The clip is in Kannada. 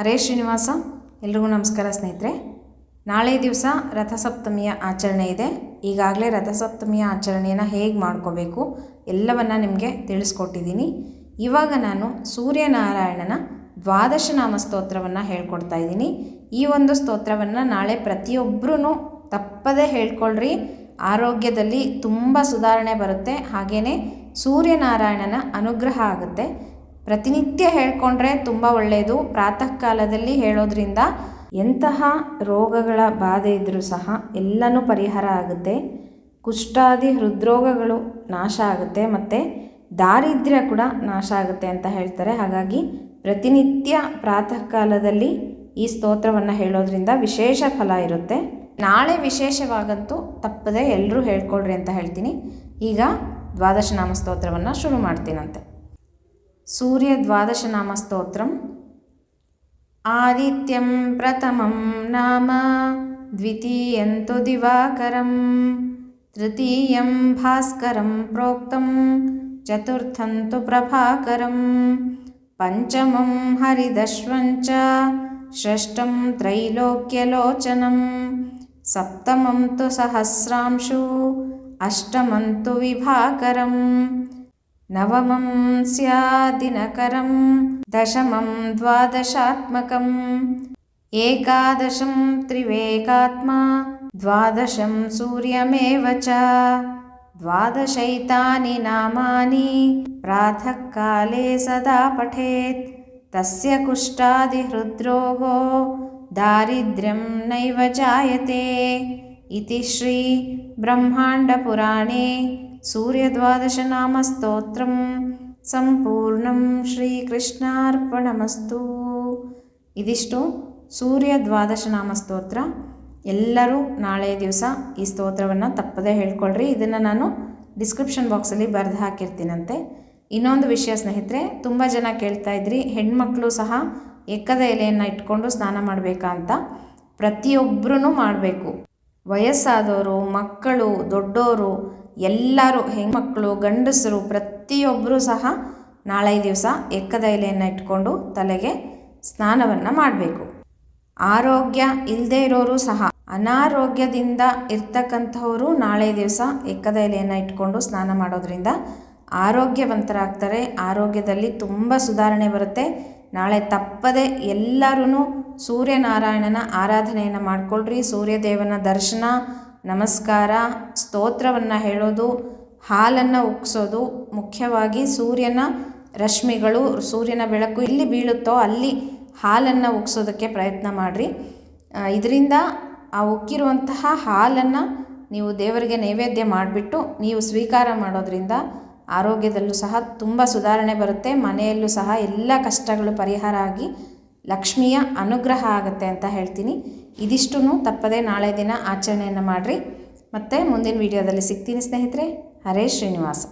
ಹರೇ ಶ್ರೀನಿವಾಸ, ಎಲ್ರಿಗೂ ನಮಸ್ಕಾರ ಸ್ನೇಹಿತರೆ. ನಾಳೆ ದಿವಸ ರಥಸಪ್ತಮಿಯ ಆಚರಣೆ ಇದೆ. ಈಗಾಗಲೇ ರಥಸಪ್ತಮಿಯ ಆಚರಣೆಯನ್ನು ಹೇಗೆ ಮಾಡ್ಕೋಬೇಕು ಎಲ್ಲವನ್ನು ನಿಮಗೆ ತಿಳಿಸ್ಕೊಟ್ಟಿದ್ದೀನಿ. ಇವಾಗ ನಾನು ಸೂರ್ಯನಾರಾಯಣನ ದ್ವಾದಶ ನಾಮ ಸ್ತೋತ್ರವನ್ನು ಹೇಳ್ಕೊಡ್ತಾ ಇದ್ದೀನಿ. ಈ ಒಂದು ಸ್ತೋತ್ರವನ್ನು ನಾಳೆ ಪ್ರತಿಯೊಬ್ಬರೂ ತಪ್ಪದೇ ಹೇಳ್ಕೊಳ್ರಿ. ಆರೋಗ್ಯದಲ್ಲಿ ತುಂಬ ಸುಧಾರಣೆ ಬರುತ್ತೆ. ಹಾಗೆಯೇ ಸೂರ್ಯನಾರಾಯಣನ ಅನುಗ್ರಹ ಆಗುತ್ತೆ. ಪ್ರತಿನಿತ್ಯ ಹೇಳ್ಕೊಂಡ್ರೆ ತುಂಬ ಒಳ್ಳೆಯದು ಪ್ರಾತಃ ಕಾಲದಲ್ಲಿ ಹೇಳೋದ್ರಿಂದ ಎಂತಹ ರೋಗಗಳ ಬಾಧೆ ಇದ್ದರೂ ಸಹ ಎಲ್ಲನೂ ಪರಿಹಾರ ಆಗುತ್ತೆ. ಕುಷ್ಠಾದಿ ಹೃದ್ರೋಗಗಳು ನಾಶ ಆಗುತ್ತೆ ಮತ್ತು ದಾರಿದ್ರ್ಯ ಕೂಡ ನಾಶ ಆಗುತ್ತೆ ಅಂತ ಹೇಳ್ತಾರೆ. ಹಾಗಾಗಿ ಪ್ರತಿನಿತ್ಯ ಪ್ರಾತಃ ಕಾಲದಲ್ಲಿ ಈ ಸ್ತೋತ್ರವನ್ನು ಹೇಳೋದ್ರಿಂದ ವಿಶೇಷ ಫಲ ಇರುತ್ತೆ. ನಾಳೆ ವಿಶೇಷವಾಗಂತೂ ತಪ್ಪದೆ ಎಲ್ಲರೂ ಹೇಳ್ಕೊಳ್ರಿ ಅಂತ ಹೇಳ್ತೀನಿ. ಈಗ ದ್ವಾದಶ ನಾಮ ಸ್ತೋತ್ರವನ್ನು ಶುರು ಮಾಡ್ತೀನಂತೆ. సూర్య ద్వాదశనామ స్తోత్రం. ఆదిత్యం ప్రథమం నామ ద్వితీయంతో దివాకరం తృతీయం భాస్కరం ప్రోక్తం చతుర్థం తు ప్రభాకరం పంచమం హరిదశ్వంచ షష్టం త్రైలోక్యలోచనం సప్తమం తు సహస్రాంశు అష్టమం తు విభాకరం नवमं स्यादिनकरं दशमं द्वादशात्मकम् एकादशं त्रिवेकात्मा द्वादशं सूर्यमेव च द्वादशैतानि नामानि प्रातःकाले सदा पठेत् तस्य कुष्ठादिहृद्रोगो दारिद्र्यं नैव जायते इति श्रीब्रह्माण्डपुराणे ಸ್ತೋತ್ರಂ ಸಂಪೂರ್ಣಂ ಶ್ರೀಕೃಷ್ಣಾರ್ಪಣಮಸ್ತು. ಇದಿಷ್ಟು ಸೂರ್ಯ ದ್ವಾದಶನಾಮ ಸ್ತೋತ್ರ ಎಲ್ಲರೂ ನಾಳೆ ದಿವಸ ಈ ಸ್ತೋತ್ರವನ್ನು ತಪ್ಪದೇ ಹೇಳ್ಕೊಳ್ರಿ. ಇದನ್ನು ನಾನು ಡಿಸ್ಕ್ರಿಪ್ಷನ್ ಬಾಕ್ಸಲ್ಲಿ ಬರೆದು ಹಾಕಿರ್ತೀನಂತೆ. ಇನ್ನೊಂದು ವಿಷಯ ಸ್ನೇಹಿತರೆ, ತುಂಬ ಜನ ಕೇಳ್ತಾ ಇದ್ರಿ, ಹೆಣ್ಮಕ್ಳು ಸಹ ಎಕ್ಕದ ಎಲೆಯನ್ನು ಇಟ್ಕೊಂಡು ಸ್ನಾನ ಮಾಡಬೇಕಾ ಅಂತ. ಪ್ರತಿಯೊಬ್ಬರೂ ಮಾಡಬೇಕು. ವಯಸ್ಸಾದವರು ಮಕ್ಕಳು ದೊಡ್ಡವರು ಎಲ್ಲರೂ ಹೆಣ್ಮಕ್ಳು, ಗಂಡಸರು ಪ್ರತಿಯೊಬ್ಬರೂ ಸಹ ನಾಳೆ ದಿವಸ ಎಕ್ಕದ ಎಲೆಯನ್ನು ಇಟ್ಕೊಂಡು ತಲೆಗೆ ಸ್ನಾನವನ್ನು ಮಾಡಬೇಕು. ಆರೋಗ್ಯ ಇಲ್ಲದೇ ಇರೋರು ಸಹ ಅನಾರೋಗ್ಯದಿಂದ ಇರ್ತಕ್ಕಂಥವರು ನಾಳೆ ದಿವಸ ಎಕ್ಕದ ಎಲೆಯನ್ನು ಇಟ್ಕೊಂಡು ಸ್ನಾನ ಮಾಡೋದ್ರಿಂದ ಆರೋಗ್ಯವಂತರಾಗ್ತಾರೆ. ಆರೋಗ್ಯದಲ್ಲಿ ತುಂಬ ಸುಧಾರಣೆ ಬರುತ್ತೆ. ನಾಳೆ ತಪ್ಪದೆ ಎಲ್ಲರೂ ಸೂರ್ಯನಾರಾಯಣನ ಆರಾಧನೆಯನ್ನು ಮಾಡಿಕೊಳ್ಳ್ರಿ ಸೂರ್ಯದೇವನ ದರ್ಶನ ನಮಸ್ಕಾರ. ಸ್ತೋತ್ರವನ್ನು ಹೇಳೋದು, ಹಾಲನ್ನು ಉಕ್ಸೋದು ಮುಖ್ಯವಾಗಿ ಸೂರ್ಯನ ರಶ್ಮಿಗಳು, ಸೂರ್ಯನ ಬೆಳಕು ಎಲ್ಲಿ ಬೀಳುತ್ತೋ ಅಲ್ಲಿ ಹಾಲನ್ನು ಉಕ್ಸೋದಕ್ಕೆ ಪ್ರಯತ್ನ ಮಾಡಿರಿ. ಇದರಿಂದ ಆ ಉಕ್ಕಿರುವಂತಹ ಹಾಲನ್ನು ನೀವು ದೇವರಿಗೆ ನೈವೇದ್ಯ ಮಾಡಿಬಿಟ್ಟು ನೀವು ಸ್ವೀಕಾರ ಮಾಡೋದ್ರಿಂದ ಆರೋಗ್ಯದಲ್ಲೂ ಸಹ ತುಂಬ ಸುಧಾರಣೆ ಬರುತ್ತೆ. ಮನೆಯಲ್ಲೂ ಸಹ ಎಲ್ಲ ಕಷ್ಟಗಳು ಪರಿಹಾರ ಆಗಿ ಲಕ್ಷ್ಮಿಯ ಅನುಗ್ರಹ ಆಗುತ್ತೆ ಅಂತ ಹೇಳ್ತೀನಿ. ಇದಿಷ್ಟು ತಪ್ಪದೆ ನಾಳೆ ದಿನ ಆಚರಣೆಯನ್ನು ಮಾಡಿರಿ. ಮತ್ತು ಮುಂದಿನ ವಿಡಿಯೋದಲ್ಲಿ ಸಿಗ್ತೀನಿ ಸ್ನೇಹಿತರೆ. ಹರೇ ಶ್ರೀನಿವಾಸ.